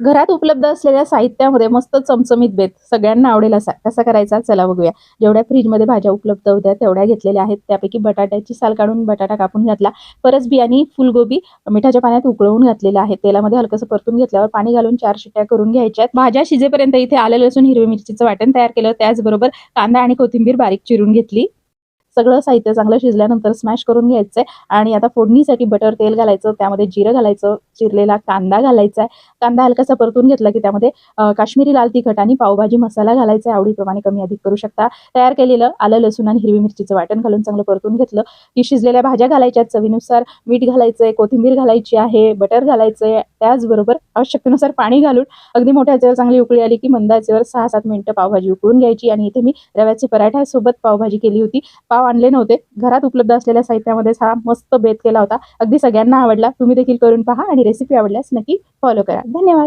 घरात उपलब्ध असलेल्या साहित्यामध्ये मस्त चमचमीत बेत. सगळ्यांना आवडेल असा. कसा करायचा? चला बघूया. जेवढ्या फ्रीजमध्ये भाज्या उपलब्ध होत्या तेवढ्या घेतलेल्या आहेत. त्यापैकी बटाट्याची साल काढून बटाटा कापून घातला. परस बियाणी फुलगोबी मिठाच्या पाण्यात उकळवून घातलेला आहे तेलामध्ये हलकसं परतून घेतल्यावर पाणी घालून चार शिट्ट्या करून घ्यायच्या भाज्या शिजेपर्यंत इथे आलं लसूण हिरवी मिरचीचं वाटण तयार केलं. त्याचबरोबर कांदा आणि कोथिंबीर बारीक चिरून घेतली. सगळं साहित्य चांगलं शिजल्यानंतर स्मॅश करून घ्यायचंय. आणि आता फोडणीसाठी बटर तेल घालायचं त्यामध्ये जिरं घालायचं चिरलेला कांदा घालायचा आहे कांदा हलकासा परतून घेतला की त्यामध्ये काश्मीरी लाल तिखट आणि पावभाजी मसाला घालायचा आहे आवडीप्रमाणे कमी अधिक करू शकता. तयार केलेलं आलं लसूण आणि हिरवी मिरचीचं वाटण घालून चांगलं परतून घेतलं. की शिजलेल्या भाज्या घालायच्या चवीनुसार मीठ घालायचंय कोथिंबीर घालायची आहे बटर घालायचंय. त्याचबरोबर आवश्यकतेनुसार पाणी घालून अगदी मोठ्या याच्यावर चांगली उकळी आली की मंदाच्यावर सहा सात मिनिटं पावभाजी उकळून घ्यायची. आणि इथे मी रव्याचे पराठ्यासोबत पावभाजी केली होती. पाव आणले नव्हते. घरात उपलब्ध असलेल्या साहित्यामध्येच हा मस्त बेत केला होता. अगदी सगळ्यांना आवडला. तुम्ही देखील करून पहा आणि रेसिपी आवडल्यास नक्की फॉलो करा. धन्यवाद.